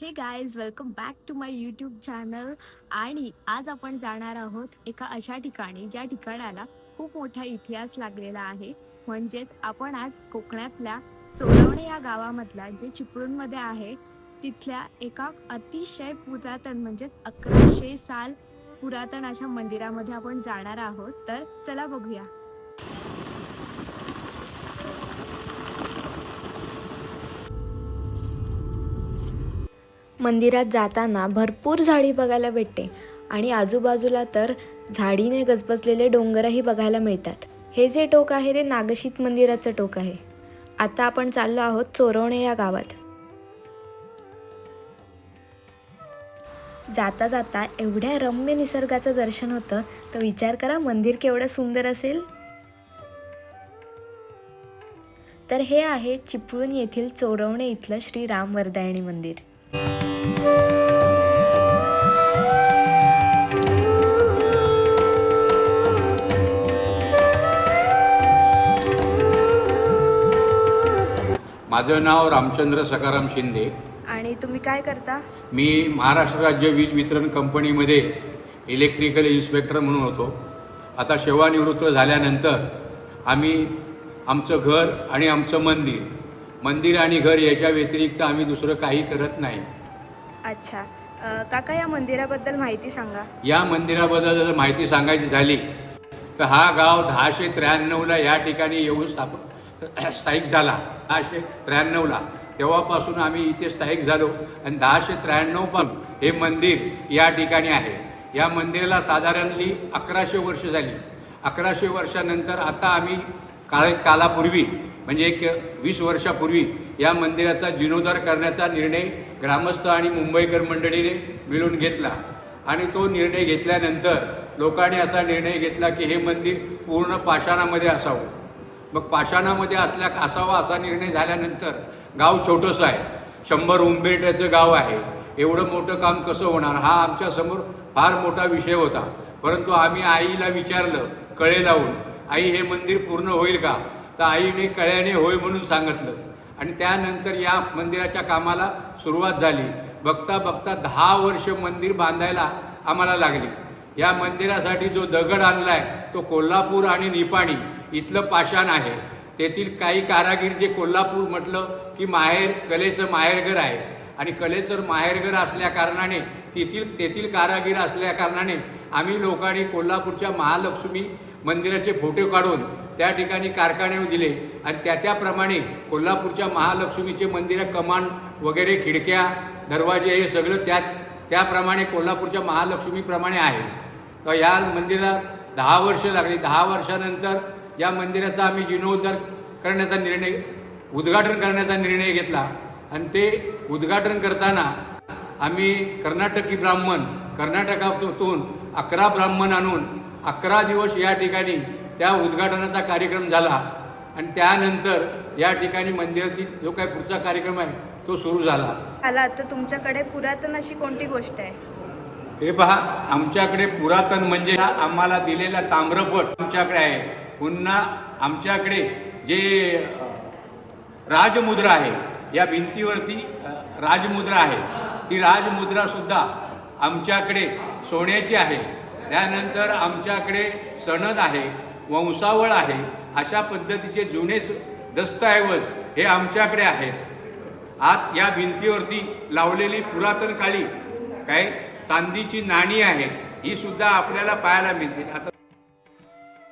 Hey guys welcome back to my YouTube channel आणि आज आपण जाणार आहोत एका अशा ठिकाणी ज्या ठिकाणाला खूप मोठा इतिहास लागलेला आहे. म्हणजेच आपण आज कोकणातल्या चोरवणे या गावामधल्या जे चिपळूणमध्ये आहे तिथल्या एका अतिशय पुरातन म्हणजेच अकराशे साल पुरातन अशा मंदिरामध्ये आपण जाणार आहोत. तर चला बघूया. मंदिरात जाताना भरपूर झाडी बघायला भेटते. आणि आजूबाजूला तर झाडीने गजबजलेले डोंगरही बघायला मिळतात. हे जे टोक आहे ते नागशीत मंदिराचं टोक आहे. आता आपण चाललो आहोत चोरवणे या गावात. जाता जाता एवढ्या रम्य निसर्गाचं दर्शन होतं तर विचार करा मंदिर केवढं सुंदर असेल. तर हे आहे चिपळूण येथील चोरवणे इथलं श्री राम वरदायणी मंदिर. माझं नाव रामचंद्र सकाराम शिंदे. आणि तुम्ही काय करता? मी महाराष्ट्र राज्य वीज वितरण कंपनीमध्ये इलेक्ट्रिकल इन्स्पेक्टर म्हणून होतो. आता सेवानिवृत्त झाल्यानंतर आम्ही आमचं घर आणि आमचं मंदिर मंदिर आणि घर याच्या व्यतिरिक्त आम्ही दुसरं काही करत नाही. अच्छा. अ, काका या मंदिराबद्दल माहिती सांगा. या मंदिराबद्दल जर माहिती सांगायची झाली तर हा गाव दहाशे त्र्याण्णवला या ठिकाणी येऊन स्थाप स्थायिक झाला. दहाशे त्र्याण्णवला तेव्हापासून आम्ही इथे स्थायिक झालो आणि दहाशे त्र्याण्णव पण हे मंदिर या ठिकाणी आहे. या मंदिराला साधारणली अकराशे वर्ष झाली. अकराशे वर्षानंतर आता आम्ही काळ कालापूर्वी म्हणजे एक वीस वर्षापूर्वी या मंदिराचा जीर्णोद्धार करण्याचा निर्णय ग्रामस्थ आणि मुंबईकर मंडळीने मिळून घेतला. आणि तो निर्णय घेतल्यानंतर लोकांनी असा निर्णय घेतला की हे मंदिर पूर्ण पाषाणामध्ये असावं. मग पाषाणामध्ये असल्या असावा असा निर्णय झाल्यानंतर गाव छोटंसं आहे. शंभर उंबेट्याचं गाव आहे. एवढं मोठं काम कसं होणार? हा आमच्यासमोर फार मोठा विषय होता. परंतु आम्ही आईला विचारलं कळे लावून आई हे मंदिर पूर्ण होईल का? तर आईने कळ्याने होय म्हणून सांगितलं. आणि त्यानंतर या मंदिराच्या कामाला सुरुवात झाली. बघता बघता दहा वर्ष मंदिर बांधायला आम्हाला लागली. या मंदिरासाठी जो दगड आणला आहे तो कोल्हापूर आणि निपाणी इथलं पाषाण आहे. तेथील काही कारागीर जे कोल्हापूर म्हटलं की माहेर कलेचं माहेरघर आहे. आणि कलेचं माहेरघर असल्याकारणाने तेथील तेथील कारागीर असल्याकारणाने आम्ही लोकांनी कोल्हापूरच्या महालक्ष्मी मंदिराचे फोटो काढून त्या ठिकाणी कारखाने दिले. आणि त्या त्याप्रमाणे कोल्हापूरच्या महालक्ष्मीचे मंदिर कमान वगैरे खिडक्या दरवाजे हे सगळं त्यात त्याप्रमाणे कोल्हापूरच्या महालक्ष्मीप्रमाणे आहे. तर या मंदिरात दहा वर्ष लागली. दहा वर्षानंतर या मंदिराचा आम्ही जीर्णोद्धार करण्याचा निर्णय उद्घाटन करण्याचा निर्णय घेतला. आणि ते उद्घाटन करताना आम्ही कर्नाटकी ब्राह्मण कर्नाटकातून अकरा ब्राह्मण आणून अकरा दिवस या ठिकाणी त्या उद्घाटनाचा कार्यक्रम झाला. आणि त्यानंतर या ठिकाणी मंदिराची जो काही पुढचा कार्यक्रम आहे तो सुरू झाला. आला. तर तुमच्याकडे पुरातन अशी कोणती गोष्ट आहे? हे पहा आमच्याकडे पुरातन म्हणजे आम्हाला दिलेला ताम्रपट आमच्याकडे आहे. पुन्हा आमच्याकडे जे राजमुद्रा आहे या भिंतीवरती राजमुद्रा आहे. ती राजमुद्रा सुद्धा आमच्याकडे सोन्याची आहे. त्यानंतर आमच्याकडे सनद आहे वंशावळ आहे अशा पद्धतीचे जुने दस्तऐवज हे आमच्याकडे आहेत. आत या भिंतीवरती लावलेली पुरातन काळी काय चांदीची नाणी आहेत ही सुद्धा आपल्याला पाहायला मिळते आता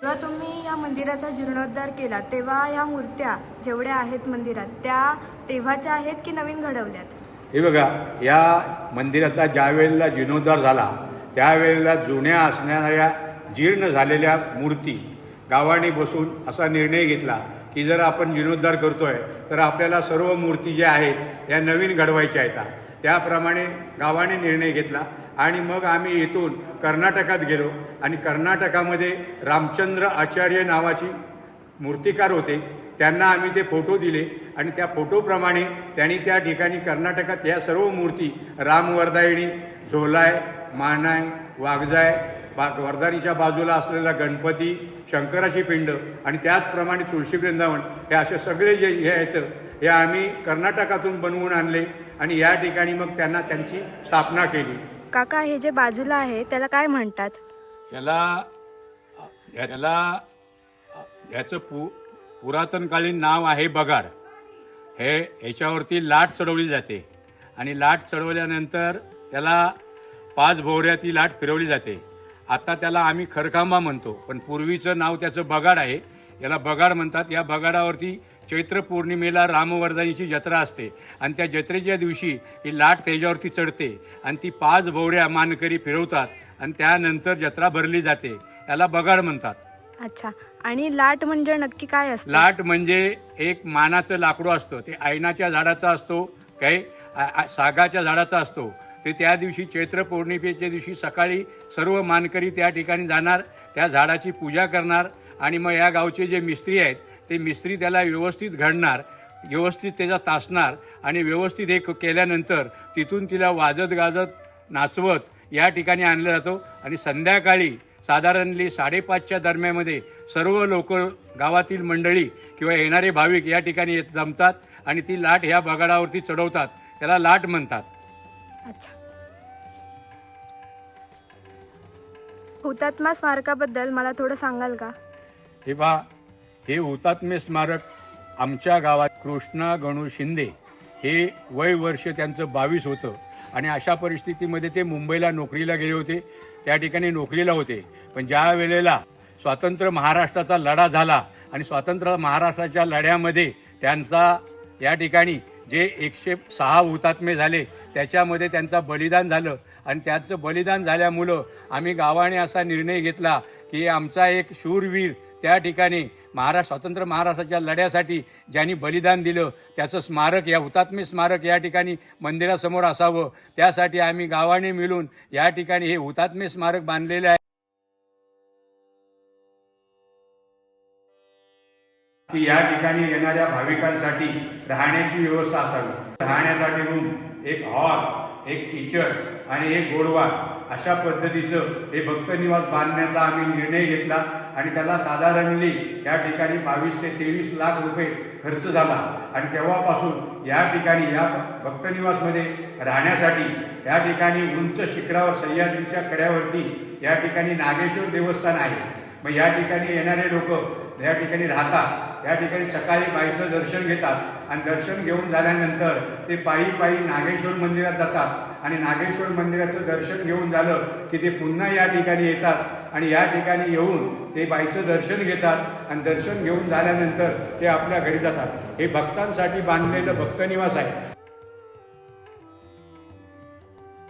जेव्हा तुम्ही या मंदिराचा जीर्णोद्धार केला तेव्हा ह्या मूर्त्या जेवढ्या आहेत मंदिरात त्या तेव्हाच्या आहेत की नवीन घडवल्यात? हे बघा या मंदिराचा ज्या वेळेला जीर्णोद्धार झाला त्यावेळेला जुन्या असणाऱ्या जीर्ण झालेल्या मूर्ती गावाने बसून असा निर्णय घेतला की जर आपण जीर्णोद्धार आहे तर आपल्याला सर्व मूर्ती ज्या आहेत या नवीन घडवायच्या आहेत. त्याप्रमाणे गावाने निर्णय घेतला आणि मग आम्ही इथून कर्नाटकात गेलो आणि कर्नाटकामध्ये रामचंद्र आचार्य नावाची मूर्तिकार होते. त्यांना आम्ही ते फोटो दिले आणि त्या फोटोप्रमाणे त्यांनी त्या ठिकाणी कर्नाटकात या सर्व मूर्ती रामवरदायणी झोलाय मानाय वाघजाय बा वर्धानीच्या बाजूला असलेला गणपती शंकराची पिंड आणि त्याचप्रमाणे तुळशी वृंदावन हे असे सगळे जे हे आहेत हे आम्ही कर्नाटकातून बनवून आणले आणि या ठिकाणी मग त्यांना त्यांची स्थापना केली. काका हे जे बाजूला आहे त्याला काय म्हणतात? याला याला याचं पु पुरातनकालीन नाव आहे बगाड. हे याच्यावरती लाट चढवली जाते. आणि लाट चढवल्यानंतर त्याला पाच भोवऱ्या ती लाट फिरवली जाते. आता त्याला आम्ही खरखांबा म्हणतो पण पूर्वीचं नाव त्याचं बगाड आहे. याला बगाड म्हणतात. या बगाडावरती चैत्र पौर्णिमेला रामवर्धनीची जत्रा असते. आणि त्या जत्रेच्या दिवशी ही लाट त्याच्यावरती चढते आणि ती पाच भोवऱ्या मानकरी फिरवतात आणि त्यानंतर जत्रा भरली जाते. याला बगाड म्हणतात. अच्छा. आणि लाट म्हणजे नक्की काय असतं? लाट म्हणजे एक मानाचं लाकडं असतं. ते ऐनाच्या झाडाचं असतो काय? सागाच्या झाडाचा असतो. ते त्या दिवशी चैत्र पौर्णिमेच्या दिवशी सकाळी सर्व मानकरी त्या ठिकाणी जाणार त्या झाडाची पूजा करणार आणि मग या गावचे जे मिस्त्री आहेत ते मिस्त्री त्याला व्यवस्थित घडणार व्यवस्थित त्याचा तासणार आणि व्यवस्थित हे केल्यानंतर तिथून तिला वाजत गाजत नाचवत या ठिकाणी आणलं जातो. आणि संध्याकाळी साधारणली साडेपाचच्या दरम्यामध्ये सर्व लोक गावातील मंडळी किंवा येणारे भाविक या ठिकाणी येत जमतात आणि ती लाट ह्या बगाडावरती चढवतात. त्याला लाट म्हणतात. अच्छा. हुतात्मा स्मारकाबद्दल मला थोडं सांगाल का? हे पहा हे हुतात्मे स्मारक आमच्या गावात कृष्णा गणू शिंदे हे वय वर्ष त्यांचं बावीस होतं. आणि अशा परिस्थितीमध्ये ते मुंबईला नोकरीला गेले होते. त्या ठिकाणी नोकरीला होते. पण ज्या वेळेला स्वातंत्र्य महाराष्ट्राचा लढा झाला आणि स्वातंत्र्य महाराष्ट्राच्या लढ्यामध्ये त्यांचा या ठिकाणी जे एकशे सहा हुतात्मे झाले त्याच्यामध्ये त्यांचं बलिदान झालं. आणि त्याचं बलिदान झाल्यामुळं आम्ही गावाने असा निर्णय घेतला की आमचा एक शूरवीर त्या ठिकाणी महाराष्ट्र स्वतंत्र महाराष्ट्राच्या लढ्यासाठी ज्यांनी बलिदान दिलं त्याचं स्मारक या हुतात्मे स्मारक या ठिकाणी मंदिरासमोर असावं. त्यासाठी आम्ही गावाने मिळून या ठिकाणी हे हुतात्मे स्मारक बांधलेले आहे. की या ठिकाणी येणाऱ्या भाविकांसाठी राहण्याची व्यवस्था असावी. राहण्यासाठी रूम एक हॉल एक किचन आणि एक गोडवा अशा पद्धतीचं हे भक्तनिवास बांधण्याचा आम्ही निर्णय घेतला आणि त्याला साधारणली या ठिकाणी बावीस ते तेवीस लाख रुपये खर्च झाला. आणि तेव्हापासून या ठिकाणी या भक्तनिवासमध्ये राहण्यासाठी या ठिकाणी उंच शिखरावर सह्याद्रीच्या कड्यावरती या ठिकाणी नागेश्वर देवस्थान आहे. मग या ठिकाणी येणारे लोक या ठिकाणी राहतात. या ठिकाणी सकाळी बाईचं दर्शन घेतात आणि दर्शन घेऊन झाल्यानंतर ते पायी पायी नागेश्वर मंदिरात जातात. आणि नागेश्वर मंदिराचं दर्शन घेऊन झालं की ते पुन्हा या ठिकाणी येतात. आणि या ठिकाणी येऊन ते बाईचं दर्शन घेतात आणि दर्शन घेऊन झाल्यानंतर ते आपल्या घरी जातात. हे भक्तांसाठी बांधलेलं भक्तनिवास आहे.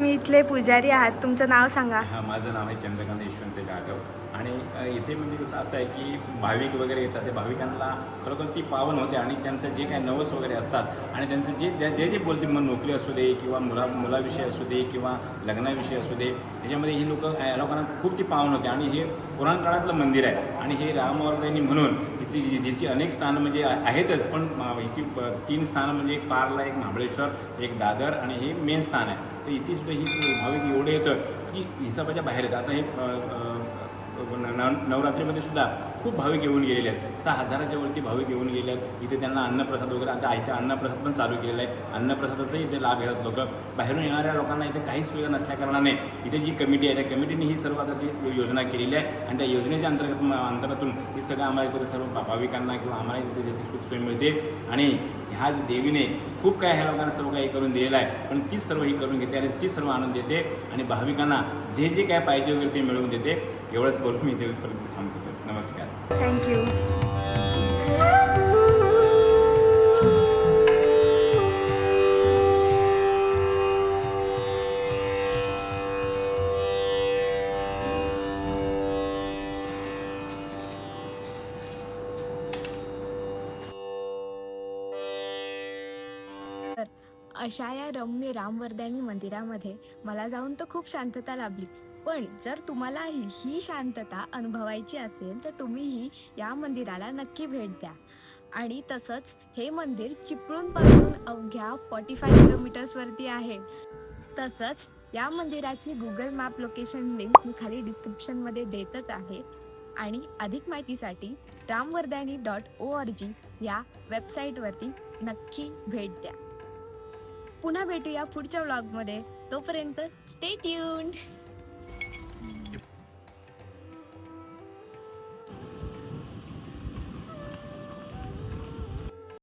मी इथले पुजारी आहात. तुमचं नाव सांगा. हां माझं नाव आहे चंद्रकांत यशवंत जाधव. आणि इथे म्हणजे कसं असं आहे की भाविक वगैरे येतात ते भाविकांना खरोखर ती पावन होते आणि त्यांचं जे काही नवस वगैरे असतात आणि त्यांचं जे जे- जे जे बोलते मग नोकरी असू दे किंवा मुला मुलाविषयी असू दे किंवा लग्नाविषयी असू दे त्याच्यामध्ये ही लोक लोकांना खूप ती पावन होते आणि हे पुराण काळातलं मंदिर आहे आणि हे रामवर्धनी म्हणून इथली तिची अनेक स्थानं म्हणजे आहेतच पण हिची तीन स्थानं म्हणजे एक पारला एक महाबळेश्वर एक दादर आणि हे मेन स्थान आहे. तर इथे सुद्धा ही भाविक एवढे येतं की हिसाबाच्या बाहेर येतं आता हे नव नवरात्रीमध्ये सुद्धा खूप भाविक येऊन गेलेले आहेत. सहा हजाराच्या वरती भाविक येऊन गेले आहेत. इथे त्यांना अन्नप्रसाद वगैरे आता इथे अन्नप्रसाद पण चालू केलेला आहे. अन्नप्रसादाचाही इथे लाभ घेतात लोक. बाहेरून येणाऱ्या लोकांना इथे काहीच सुविधा नसल्याकारणाने इथे जी कमिटी आहे त्या कमिटीने ही सर्व आता ती योजना केलेली आहे. आणि त्या योजनेच्या अंतर्गत अंतरातून हे सगळं आम्हाला इथे सर्व भाविकांना किंवा आम्हाला इथे त्याची सुखसोय मिळते. आणि ह्या देवीने खूप काय ह्या लोकांना सर्व काही करून दिलेलं आहे. पण तीच सर्व ही करून घेते आणि ती सर्व आनंद देते. आणि भाविकांना जे जे काय पाहिजे वगैरे ते मिळवून देते. एवढंच बोलून मी इथे परत थांबतो. नमस्कार. थँक्यू अशा या रम्य रामवर्धनी मंदिरामध्ये मला जाऊन तर खूप शांतता लाभली. पण जर तुम्हाला ही शांतता अनुभवायची असेल तर तुम्हीही या मंदिराला नक्की भेट द्या. आणि तसंच हे मंदिर चिपळूणपासून अवघ्या फॉर्टी फाय किलोमीटर्सवरती आहे. तसंच या मंदिराची गुगल मॅप लोकेशन लिंक मी खाली डिस्क्रिप्शनमध्ये देतच आहे. आणि अधिक माहितीसाठी रामवर्धनी डॉट ओ आर जी या वेबसाईटवरती नक्की भेट द्या. पुन्हा भेटूया पुढच्या व्लॉगमध्ये तोपर्यंत स्टे ट्यून्ड